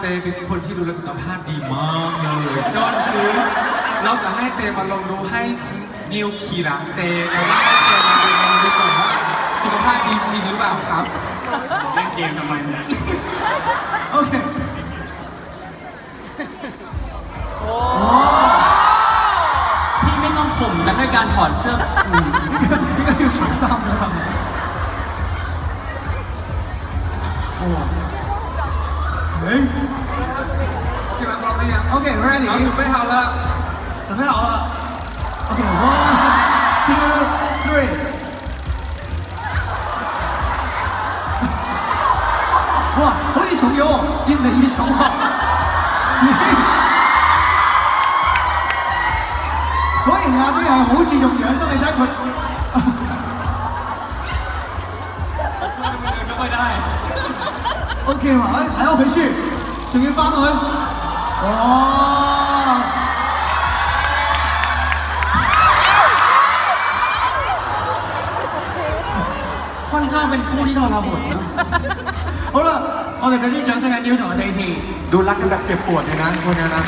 เตเป็นคนที่ดูแลสุขภาพดีมากเลยจนถึงเราจะให้เตมาลองดูให้นิวขี่หลังเตแล้วก็ให้เตมาดูมาดูก่อนว่าสุขภาพดีจริงหรือเปล่าครับเล่นเกมทำไมเนี่ยโอเคโอ้พี่ไม่ต้องข่มกันด้วยการถอดเสื้ออืมนี่ก็คือฉุนซ้ำนะครับโอ้ 这完报备啊。OK，we're ready，好准备好了，准备好了。OK，one，two，three、哇，好一穷游，印的一穷好。果然啊，都係好注重養生，你睇佢。咁咪就係。OK 嘛，哎，还要回去，仲要翻去。哇！ ค่อนข้างเป็นคู่ที่ทรหดนะ 好啦，我哋俾啲掌声喺 Neil 同我哋先。 ดูรักกันแบบเจ็บปวดเลยนะคนนี้นะ